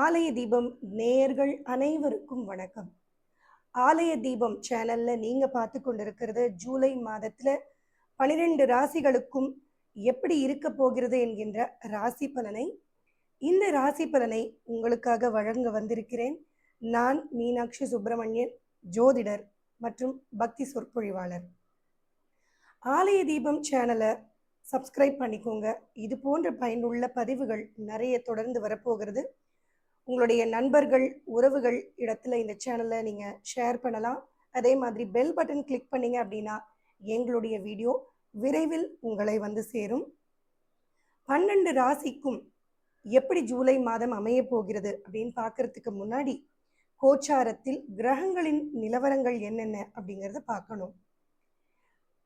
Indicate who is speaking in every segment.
Speaker 1: ஆலய தீபம் நேயர்கள் அனைவருக்கும் வணக்கம். ஆலய தீபம் சேனல்ல நீங்க பார்த்து கொண்டிருக்கிறது ஜூலை மாதத்துல பனிரெண்டு ராசிகளுக்கும் எப்படி இருக்க போகிறது என்கின்ற ராசி பலனை இந்த ராசி பலனை உங்களுக்காக வழங்க வந்திருக்கிறேன். நான் மீனாட்சி சுப்பிரமணியன் ஜோதிடர் மற்றும் பக்தி சொற்பொழிவாளர். ஆலய தீபம் சேனலை சப்ஸ்கிரைப் பண்ணிக்கோங்க. இது போன்ற பயனுள்ள பதிவுகள் நிறைய தொடர்ந்து வரப்போகிறது. உங்களுடைய நண்பர்கள் உறவுகள் இடத்துல இந்த சேனலை நீங்கள் ஷேர் பண்ணலாம். அதே மாதிரி பெல் பட்டன் கிளிக் பண்ணீங்க அப்படின்னா எங்களுடைய வீடியோ விரைவில் உங்களை வந்து சேரும். பன்னெண்டு ராசிக்கும் எப்படி ஜூலை மாதம் அமைய போகிறது அப்படின்னு பார்க்கறதுக்கு முன்னாடி கோச்சாரத்தில் கிரகங்களின் நிலவரங்கள் என்னென்ன அப்படிங்கிறத பார்க்கணும்.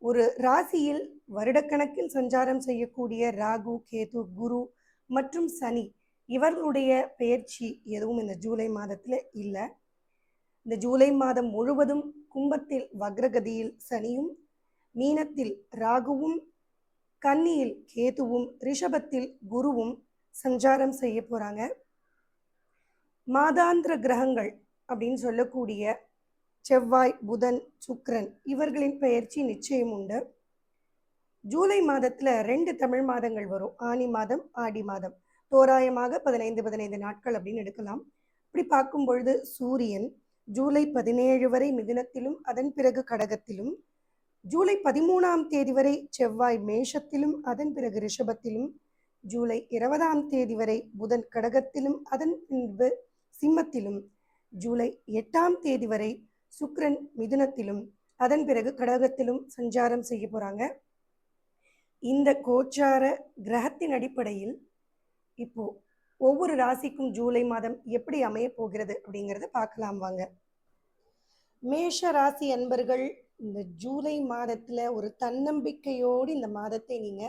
Speaker 1: ஒரு ராசியில் வருடக்கணக்கில் சஞ்சாரம் செய்யக்கூடிய ராகு கேது குரு மற்றும் சனி இவர்களுடைய பெயர்ச்சி எதுவும் இந்த ஜூலை மாதத்தில் இல்லை. இந்த ஜூலை மாதம் முழுவதும் கும்பத்தில் வக்ரகதியில் சனியும் மீனத்தில் ராகுவும் கன்னியில் கேதுவும் ரிஷபத்தில் குருவும் சஞ்சாரம் செய்ய போகிறாங்க மாதாந்திர கிரகங்கள் அப்படின்னு சொல்லக்கூடிய செவ்வாய் புதன் சுக்ரன் இவர்களின் பெயர்ச்சி நிச்சயம் உண்டு. ஜூலை மாதத்தில் ரெண்டு தமிழ் மாதங்கள் வரும். ஆனி மாதம் ஆடி மாதம். தோராயமாக பதினைந்து பதினைந்து நாட்கள் அப்படின்னு எடுக்கலாம். இப்படி பார்க்கும் பொழுது சூரியன் ஜூலை பதினேழு வரை மிதுனத்திலும் அதன் பிறகு கடகத்திலும் ஜூலை பதிமூணாம் தேதி வரை செவ்வாய் மேஷத்திலும் அதன் பிறகு ரிஷபத்திலும் ஜூலை இருபதாம் தேதி வரை புதன் கடகத்திலும் அதன் பின்பு சிம்மத்திலும் ஜூலை எட்டாம் தேதி வரை சுக்ரன் மிதுனத்திலும் அதன் பிறகு கடகத்திலும் சஞ்சாரம் செய்ய போறாங்க. இந்த கோச்சார கிரகத்தின் அடிப்படையில் இப்போ ஒவ்வொரு ராசிக்கும் ஜூலை மாதம் எப்படி அமைய போகிறது அப்படிங்கிறத பார்க்கலாம் வாங்க. மேஷ ராசி அன்பர்கள் இந்த ஜூலை மாதத்துல ஒரு தன்னம்பிக்கையோடு இந்த மாதத்தை நீங்க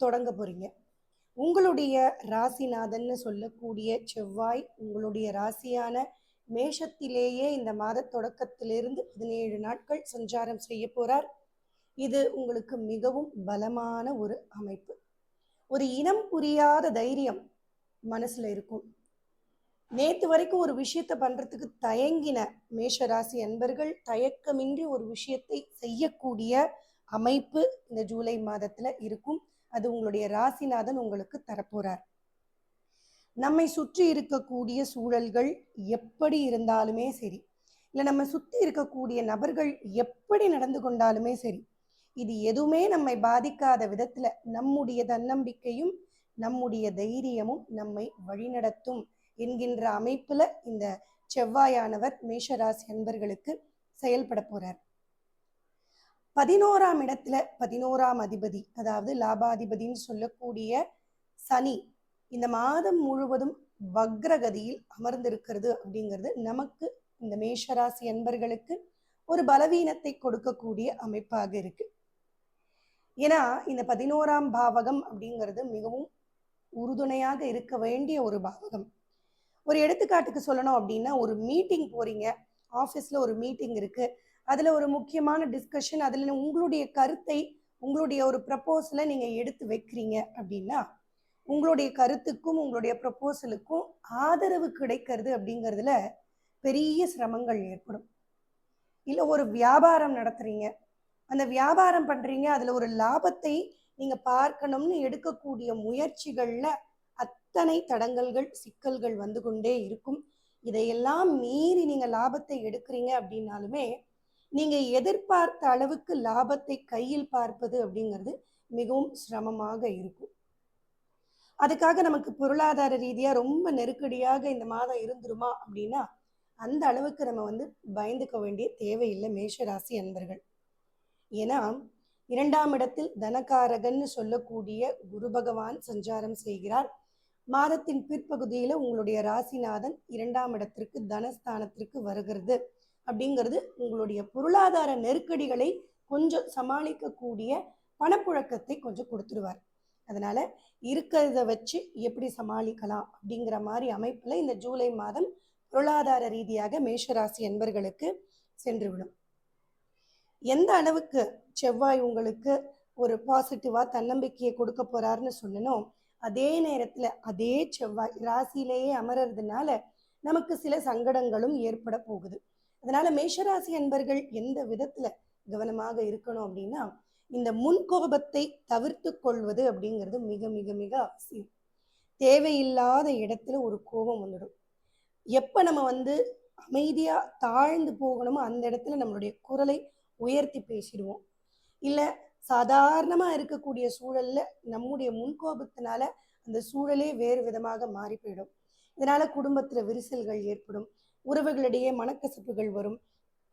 Speaker 1: தொடங்க போறீங்க. உங்களுடைய ராசிநாதன்னு சொல்லக்கூடிய செவ்வாய் உங்களுடைய ராசியான மேஷத்திலேயே இந்த மாத தொடக்கத்திலிருந்து பதினேழு நாட்கள் சஞ்சாரம் செய்ய போறார். இது உங்களுக்கு மிகவும் பலமான ஒரு அமைப்பு. ஒரு இனம் புரியாத தைரியம் மனசுல இருக்கும். நேத்து வரைக்கும் ஒரு விஷயத்தை பண்றதுக்கு தயங்கின மேஷராசி அன்பர்கள் தயக்கமின்றி ஒரு விஷயத்தை செய்யக்கூடிய அமைப்பு இந்த ஜூலை மாதத்துல இருக்கும். அது உங்களுடைய ராசிநாதன் உங்களுக்கு தரப்போறார். நம்மை சுற்றி இருக்கக்கூடிய சூழல்கள் எப்படி இருந்தாலுமே சரி இல்லை நம்ம சுற்றி இருக்கக்கூடிய நபர்கள் எப்படி நடந்து கொண்டாலுமே சரி இது எதுவுமே நம்மை பாதிக்காத விதத்துல நம்முடைய தன்னம்பிக்கையும் நம்முடைய தைரியமும் நம்மை வழிநடத்தும் என்கின்ற அமைப்புல இந்த செவ்வாயானவர் மேஷராசி அன்பர்களுக்கு செயல்பட போறார். பதினோராம் இடத்துல பதினோராம் அதிபதி அதாவது லாபாதிபதின்னு சொல்லக்கூடிய சனி இந்த மாதம் முழுவதும் வக்ரகதியில் அமர்ந்திருக்கிறது அப்படிங்கிறது நமக்கு இந்த மேஷராசி அன்பர்களுக்கு ஒரு பலவீனத்தை கொடுக்கக்கூடிய அமைப்பாக இருக்கு. ஏன்னா இந்த பதினோராம் பாவகம் அப்படிங்கிறது மிகவும் உறுதுணையாக இருக்க வேண்டிய ஒரு பாவகம். ஒரு எடுத்துக்காட்டுக்கு சொல்லணும் அப்படின்னா ஒரு மீட்டிங் போறீங்க. ஆஃபீஸில் ஒரு மீட்டிங் இருக்கு. அதில் ஒரு முக்கியமான டிஸ்கஷன் அதில் உங்களுடைய கருத்தை உங்களுடைய ஒரு ப்ரப்போசலை நீங்கள் எடுத்து வைக்கிறீங்க அப்படின்னா உங்களுடைய கருத்துக்கும் உங்களுடைய ப்ரப்போசலுக்கும் ஆதரவு கிடைக்கிறது அப்படிங்கிறதுல பெரிய சிரமங்கள் ஏற்படும். இல்லை ஒரு வியாபாரம் நடத்துறீங்க. அந்த வியாபாரம் பண்றீங்க அதுல ஒரு லாபத்தை நீங்க பார்க்கணும்னு எடுக்கக்கூடிய முயற்சிகள்ல அத்தனை தடங்கல்கள் சிக்கல்கள் வந்து கொண்டே இருக்கும். இதையெல்லாம் மீறி நீங்க லாபத்தை எடுக்கிறீங்க அப்படின்னாலுமே நீங்க எதிர்பார்த்த அளவுக்கு லாபத்தை கையில் பார்ப்பது அப்படிங்கிறது மிகவும் சிரமமாக இருக்கும். அதுக்காக நமக்கு பொருளாதார ரீதியா ரொம்ப நெருக்கடியாக இந்த மாதம் இருந்துருமா அப்படின்னா அந்த அளவுக்கு நம்ம வந்து பயந்துக்க வேண்டிய தேவையில்லை மேஷராசி அன்பர்கள். ஏன்னா இரண்டாம் இடத்தில் தனகாரகன்னு சொல்லக்கூடிய குரு பகவான் சஞ்சாரம் செய்கிறார். மாதத்தின் பிற்பகுதியில் உங்களுடைய ராசிநாதன் இரண்டாம் இடத்திற்கு தனஸ்தானத்திற்கு வருகிறது. அப்படிங்கிறது உங்களுடைய பொருளாதார நெருக்கடிகளை கொஞ்சம் சமாளிக்கக்கூடிய பணப்புழக்கத்தை கொஞ்சம் கொடுத்துருவார். அதனால இருக்கிறத வச்சு எப்படி சமாளிக்கலாம் அப்படிங்கிற மாதிரி அமைப்பில் இந்த ஜூலை மாதம் பொருளாதார ரீதியாக மேஷராசி என்பர்களுக்கு சென்றுவிடும். எந்த அளவுக்கு செவ்வாய் உங்களுக்கு ஒரு பாசிட்டிவா தன்னம்பிக்கையை கொடுக்க போறாருன்னு சொல்லணும். அதே நேரத்துல அதே செவ்வாய் ராசியிலேயே அமர்றதுனால நமக்கு சில சங்கடங்களும் ஏற்பட போகுது. அதனால மேஷராசி அன்பர்கள் எந்த விதத்துல கவனமாக இருக்கணும் அப்படின்னா இந்த முன்கோபத்தை தவிர்த்து கொள்வது அப்படிங்கிறது மிக மிக மிக அவசியம். தேவையில்லாத இடத்துல ஒரு கோபம் வந்துடும். எப்ப நம்ம வந்து அமைதியா தாழ்ந்து போகணுமோ அந்த இடத்துல நம்மளுடைய குரலை உயர்த்தி பேசிடுவோம். இல்லை சாதாரணமாக இருக்கக்கூடிய சூழலில் நம்முடைய முன்கோபத்தினால அந்த சூழலே வேறு விதமாக மாறி போயிடும். இதனால் குடும்பத்தில் விரிசல்கள் ஏற்படும். உறவுகளிடையே மனக்கசப்புகள் வரும்.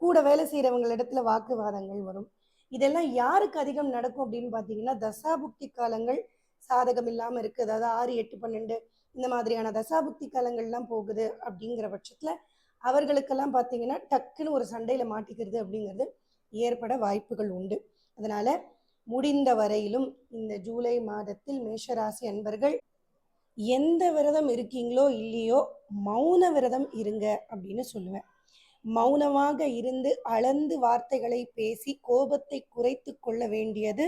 Speaker 1: கூட வேலை செய்கிறவங்களிடத்துல வாக்குவாதங்கள் வரும். இதெல்லாம் யாருக்கு அதிகம் நடக்கும் அப்படின்னு பார்த்தீங்கன்னா தசாபுக்தி காலங்கள் சாதகம் இல்லாமல் இருக்குது அதாவது ஆறு எட்டு பன்னெண்டு இந்த மாதிரியான தசாபுக்தி காலங்கள்லாம் போகுது அப்படிங்கிற பட்சத்தில் அவர்களுக்கெல்லாம் பார்த்தீங்கன்னா டக்குன்னு ஒரு சண்டையில் மாட்டிக்கிறது அப்படிங்கிறது ஏற்பட வாய்ப்புகள் உண்டு. அதனால முடிந்த வரையிலும் இந்த ஜூலை மாதத்தில் மேஷராசி அன்பர்கள் எந்த விரதம் இருக்கீங்களோ இல்லையோ மௌன விரதம் இருங்க அப்படின்னு சொல்லுவேன். மௌனமாக இருந்து அளந்து வார்த்தைகளை பேசி கோபத்தை குறைத்து கொள்ள வேண்டியது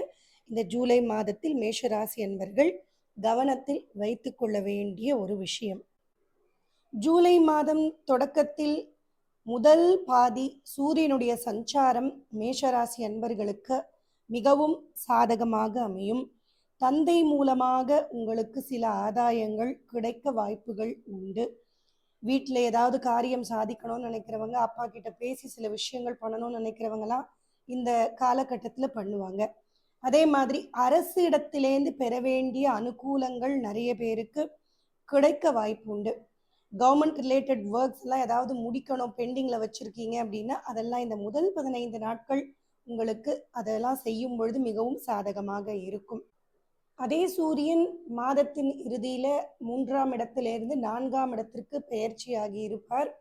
Speaker 1: இந்த ஜூலை மாதத்தில் மேஷராசி அன்பர்கள் கவனத்தில் வைத்து கொள்ள வேண்டிய ஒரு விஷயம். ஜூலை மாதம் தொடக்கத்தில் முதல் பாதி சூரியனுடைய சஞ்சாரம் மேஷராசி அன்பர்களுக்கு மிகவும் சாதகமாக அமையும். தந்தை மூலமாக உங்களுக்கு சில ஆதாயங்கள் கிடைக்க வாய்ப்புகள் உண்டு. வீட்டில் ஏதாவது காரியம் சாதிக்கணும்னு நினைக்கிறவங்க அப்பா கிட்ட பேசி சில விஷயங்கள் பண்ணணும்னு நினைக்கிறவங்கலாம் இந்த காலகட்டத்தில் பண்ணுவாங்க. அதே மாதிரி அரசு இடத்திலேருந்து பெற வேண்டிய அனுகூலங்கள் நிறைய பேருக்கு கிடைக்க வாய்ப்பு உண்டு. கவர்மெண்ட் ரிலேட்டட் ஒர்க்ஸ் எல்லாம் ஏதாவது முடிக்கணும் பெண்டிங்கில் வச்சுருக்கீங்க அப்படின்னா அதெல்லாம் இந்த முதல் பதினைந்து நாட்கள் உங்களுக்கு அதெல்லாம் செய்யும் பொழுது மிகவும் சாதகமாக இருக்கும். அதே சூரியன் மாதத்தின் இறுதியில மூன்றாம் இடத்திலிருந்து நான்காம் இடத்திற்கு பெயர்ச்சியாகி இருப்பார்.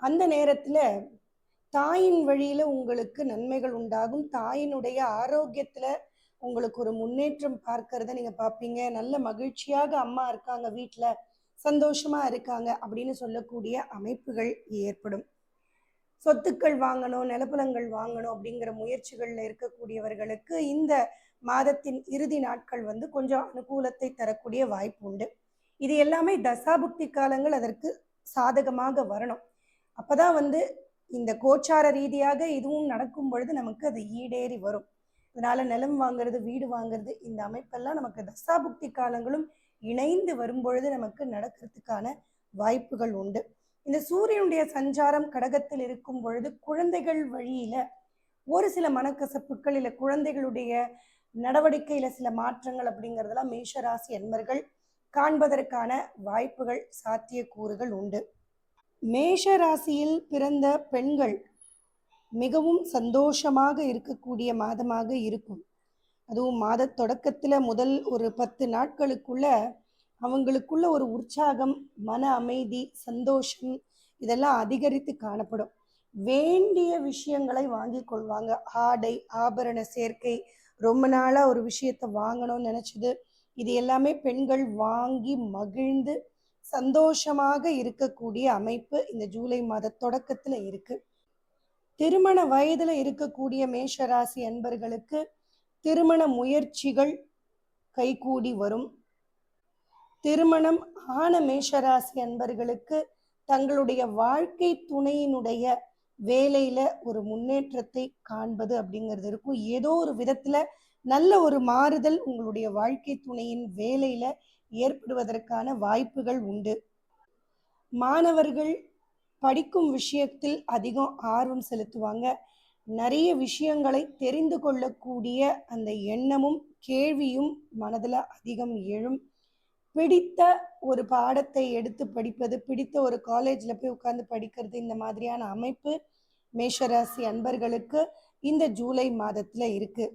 Speaker 1: அந்த நேரத்துல தாயின் வழியில உங்களுக்கு நன்மைகள் உண்டாகும். தாயினுடைய ஆரோக்கியத்துல உங்களுக்கு ஒரு முன்னேற்றம் பார்க்கறத நீங்க பார்ப்பீங்க. நல்ல மகிழ்ச்சியாக அம்மா இருக்காங்க வீட்டுல சந்தோஷமா இருக்காங்க அப்படின்னு சொல்லக்கூடிய அமைப்புகள் ஏற்படும். சொத்துக்கள் வாங்கணும் நிலப்புலங்கள் வாங்கணும் அப்படிங்கிற முயற்சிகளில் இருக்கக்கூடியவர்களுக்கு இந்த மாதத்தின் இறுதி நாட்கள் வந்து கொஞ்சம் அனுகூலத்தை தரக்கூடிய வாய்ப்பு உண்டு. இது எல்லாமே தசாபுக்தி காலங்கள் அதற்கு சாதகமாக வரணும். அப்பதான் வந்து இந்த கோச்சார ரீதியாக இதுவும் நடக்கும் பொழுது நமக்கு அது ஈடேறி வரும். அதனால நிலம் வாங்குறது வீடு வாங்குறது இந்த அமைப்பெல்லாம் நமக்கு தசாபுக்தி காலங்களும் இணைந்து வரும்பொழுது நமக்கு நடக்கிறதுக்கான வாய்ப்புகள் உண்டு. இந்த சூரியனுடைய சஞ்சாரம் கடகத்தில் இருக்கும் பொழுது குழந்தைகள் வழியில ஒரு சில மனக்கசப்புகள் இல்லை குழந்தைகளுடைய நடவடிக்கையில சில மாற்றங்கள் அப்படிங்கிறதெல்லாம் மேஷராசி அன்பர்கள் காண்பதற்கான வாய்ப்புகள் சாத்தியக்கூறுகள் உண்டு. மேஷ ராசியில் பிறந்த பெண்கள் மிகவும் சந்தோஷமாக இருக்கக்கூடிய மாதமாக இருக்கும். அதுவும் மாத தொடக்கத்தில் முதல் ஒரு பத்து நாட்களுக்குள்ள அவங்களுக்குள்ள ஒரு உற்சாகம் மன அமைதி சந்தோஷம் இதெல்லாம் அதிகரித்து காணப்படும். வேண்டிய விஷயங்களை வாங்கி கொள்வாங்க. ஆடை ஆபரண சேர்க்கை ரொம்ப நாளா ஒரு விஷயத்த வாங்கணும்னு நினைச்சது. இது எல்லாமே பெண்கள் வாங்கி மகிழ்ந்து சந்தோஷமாக இருக்கக்கூடிய அமைப்பு இந்த ஜூலை மாத தொடக்கத்துல இருக்கு. திருமண வயதுல இருக்கக்கூடிய மேஷராசி அன்பர்களுக்கு திருமண முயற்சிகள் கைகூடி வரும். திருமணம் ஆன மேஷராசி அன்பர்களுக்கு தங்களுடைய வாழ்க்கை துணையினுடைய வேலையில ஒரு முன்னேற்றத்தை காண்பது அப்படிங்கிறது இருக்கும். ஏதோ ஒரு விதத்துல நல்ல ஒரு மாறுதல் உங்களுடைய வாழ்க்கை துணையின் வேலையில ஏற்படுவதற்கான வாய்ப்புகள் உண்டு. மாணவர்கள் படிக்கும் விஷயத்தில் அதிகம் ஆர்வம் செலுத்துவாங்க. நிறைய விஷயங்களை தெரிந்து கொள்ளக்கூடிய அந்த எண்ணமும் கேள்வியும் மனதில் அதிகம் எழும். பிடித்த ஒரு பாடத்தை எடுத்து படிப்பது பிடித்த ஒரு காலேஜில் போய் உட்கார்ந்து படிக்கிறது இந்த மாதிரியான அமைப்பு மேஷராசி அன்பர்களுக்கு இந்த ஜூலை மாதத்தில் இருக்கு.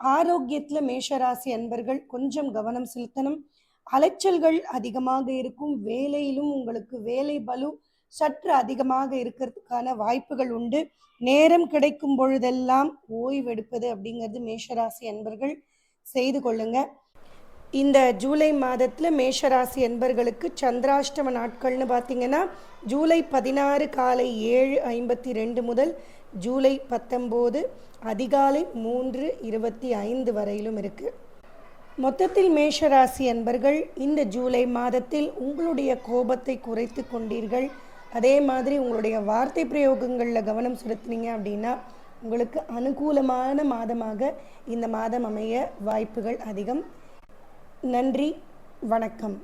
Speaker 1: ஆரோக்கியத்தில் மேஷராசி அன்பர்கள் கொஞ்சம் கவனம் செலுத்தணும். அலைச்சல்கள் அதிகமாக இருக்கும். வேலையிலும் உங்களுக்கு வேலை பலு சற்று அதிகமாக இருக்கிறதுக்கான வாய்ப்புகள் உண்டு. நேரம் கிடைக்கும் பொழுதெல்லாம் ஓய்வெடுப்பது அப்படிங்கிறது மேஷராசி அன்பர்கள் செய்து கொள்ளுங்க. இந்த ஜூலை மாதத்தில் மேஷராசி என்பர்களுக்கு சந்திராஷ்டம நாட்கள்னு பார்த்தீங்கன்னா ஜூலை பதினாறு காலை ஏழு ஐம்பத்தி ரெண்டு முதல் ஜூலை பத்தொம்போது அதிகாலை மூன்று இருபத்தி ஐந்து வரையிலும் இருக்கு. மொத்தத்தில் மேஷராசி என்பர்கள் இந்த ஜூலை மாதத்தில் உங்களுடைய கோபத்தை குறைத்து கொண்டீர்கள். அதே மாதிரி உங்களுடைய வார்த்தை பிரயோகங்களில் கவனம் செலுத்துனீங்க அப்படின்னா உங்களுக்கு அனுகூலமான மாதமாக இந்த மாதம் அமைய வாய்ப்புகள் அதிகம். நன்றி வணக்கம்.